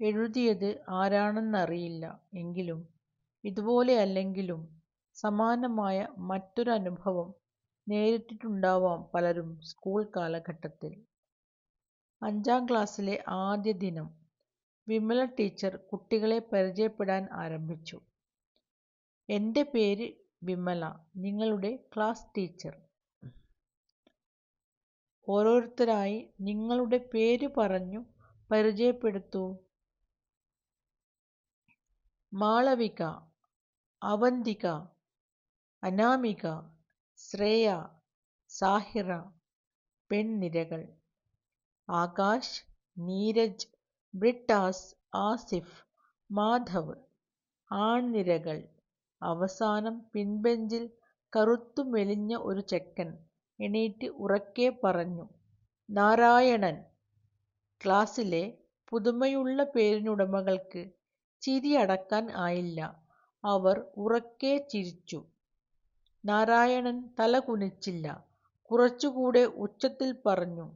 എഴുതിയത് ആരാണെന്നറിയില്ല. എങ്കിലും ഇതുപോലെയല്ലെങ്കിലും സമാനമായ മറ്റൊരനുഭവം നേരിട്ടിട്ടുണ്ടാവാം പലരും സ്കൂൾ കാലഘട്ടത്തിൽ. അഞ്ചാം ക്ലാസ്സിലെ ആദ്യ ദിനം. വിമല ടീച്ചർ കുട്ടികളെ പരിചയപ്പെടാൻ ആരംഭിച്ചു. എന്റെ പേര് വിമല. നിങ്ങളുടെ ക്ലാസ് ടീച്ചർ. ഓരോരുത്തരായി നിങ്ങളുടെ പേര് പറഞ്ഞു പരിചയപ്പെടുത്തൂ. മാളവിക, അവന്തിക, അനാമിക, ശ്രേയ, സാഹിറ. പെൺനിരകൾ: ആകാശ്, നീരജ്, ബ്രിട്ടാസ്, ആസിഫ്, മാധവ്. ആൺനിരകൾ: അവസാനം പിൻബെഞ്ചിൽ കറുത്തു മെലിഞ്ഞ ഒരു ചെക്കൻ എണീറ്റ് ഉറക്കെ പറഞ്ഞു "നാരായണൻ. " ക്ലാസ്സിലെ പുതുമയുള്ള പേരിനുടമകൾക്ക് ചിരി അടക്കാൻ ആയില്ല. അവർ ഉറക്കെ ചിരിച്ചു. നാരായണൻ തലകുനിച്ചില്ല. കുറച്ചുകൂടെ ഉച്ചത്തിൽ പറഞ്ഞു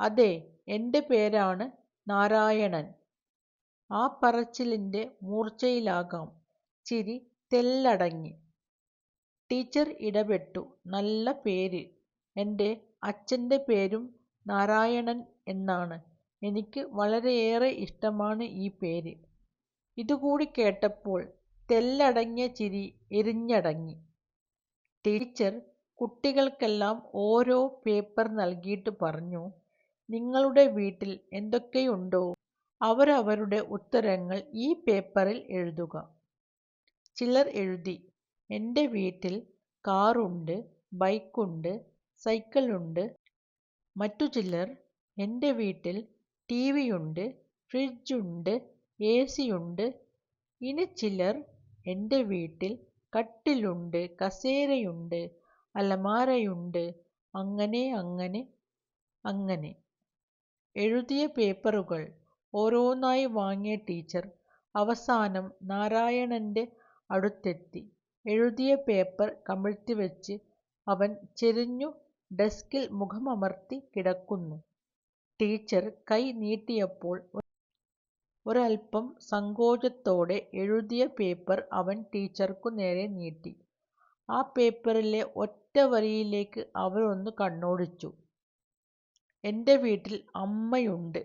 "അതെ എന്റെ പേരാണ് നാരായണൻ. " ആ പറച്ചിലിന്റെ മൂർച്ചയിലാകാം ചിരി തെല്ലടങ്ങി. ടീച്ചർ ഇടപെട്ടു "നല്ല പേര്. എന്റെ അച്ഛന്റെ പേരും നാരായണൻ എന്നാണ്. എനിക്ക് വളരെയേറെ ഇഷ്ടമാണ് ഈ പേര്. " ഇതുകൂടി കേട്ടപ്പോൾ തെല്ലടങ്ങിയ ചിരി എരിഞ്ഞടങ്ങി. ടീച്ചർ കുട്ടികൾക്കെല്ലാം ഓരോ പേപ്പർ നൽകിയിട്ട് പറഞ്ഞു "നിങ്ങളുടെ വീട്ടിൽ എന്തൊക്കെയുണ്ടോ അവരവരുടെ ഉത്തരങ്ങൾ ഈ പേപ്പറിൽ എഴുതുക. " ചിലർ എഴുതി എന്റെ വീട്ടിൽ കാറുണ്ട്, ബൈക്കുണ്ട്, സൈക്കിളുണ്ട്. " മറ്റു ചിലർ എന്റെ വീട്ടിൽ ടി വിയുണ്ട് ഫ്രിഡ്ജുണ്ട്, എസിയുണ്ട്. " ഇനി ചിലർ എന്റെ വീട്ടിൽ കട്ടിലുണ്ട്, കസേരയുണ്ട്, അലമാരയുണ്ട്. " അങ്ങനെ അങ്ങനെ അങ്ങനെ. എഴുതിയ പേപ്പറുകൾ ഓരോന്നായി വാങ്ങിയ ടീച്ചർ അവസാനം നാരായണന്റെ അടുത്തെത്തി. എഴുതിയ പേപ്പർ കമിഴ്ത്തി വെച്ച് അവൻ ചെരിഞ്ഞു ഡെസ്കിൽ മുഖമമർത്തി കിടക്കുന്നു. ടീച്ചർ കൈ നീട്ടിയപ്പോൾ ഒരൽപ്പം സങ്കോചത്തോടെ എഴുതിയ പേപ്പർ അവൻ ടീച്ചർക്കു നേരെ നീട്ടി. ആ പേപ്പറിലെ ഒറ്റ വരിയിലേക്ക് അവനൊന്നു കണ്ണോടിച്ചു "എന്റെ വീട്ടിൽ അമ്മയുണ്ട്.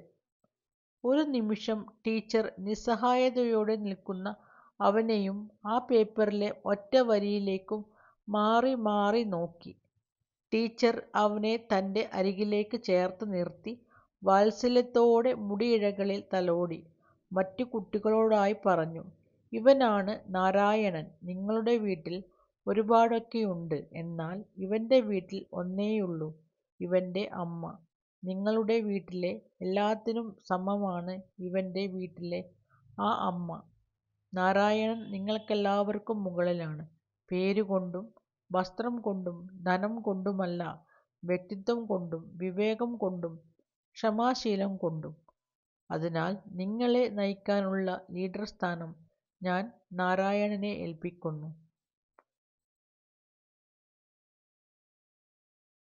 " ഒരു നിമിഷം ടീച്ചർ നിസ്സഹായതയോടെ നിൽക്കുന്ന അവനെയും ആ പേപ്പറിലെ ഒറ്റ വരിയിലേക്കും മാറി മാറി നോക്കി. ടീച്ചർ അവനെ തന്റെ അരികിലേക്ക് ചേർത്ത് നിർത്തി വാത്സല്യത്തോടെ മുടിയിഴകളിൽ തലോടി മറ്റു കുട്ടികളോടായി പറഞ്ഞു "ഇവനാണ് നാരായണൻ. നിങ്ങളുടെ വീട്ടിൽ ഒരുപാടൊക്കെയുണ്ട്. എന്നാൽ ഇവന്റെ വീട്ടിൽ ഒന്നേയുള്ളൂ ഇവന്റെ അമ്മ. നിങ്ങളുടെ വീട്ടിലെ എല്ലാത്തിനും സമമാണ് ഇവന്റെ വീട്ടിലെ ആ അമ്മ. നാരായണൻ നിങ്ങൾക്കെല്ലാവർക്കും മുകളിലാണ്. പേരുകൊണ്ടും വസ്ത്രം കൊണ്ടും ധനം കൊണ്ടുമല്ല വ്യക്തിത്വം കൊണ്ടും വിവേകം കൊണ്ടും ക്ഷമാശീലം കൊണ്ടും. അതിനാൽ നിങ്ങളെ നയിക്കാനുള്ള ലീഡർ സ്ഥാനം ഞാൻ നാരായണനെ ഏൽപ്പിക്കുന്നു.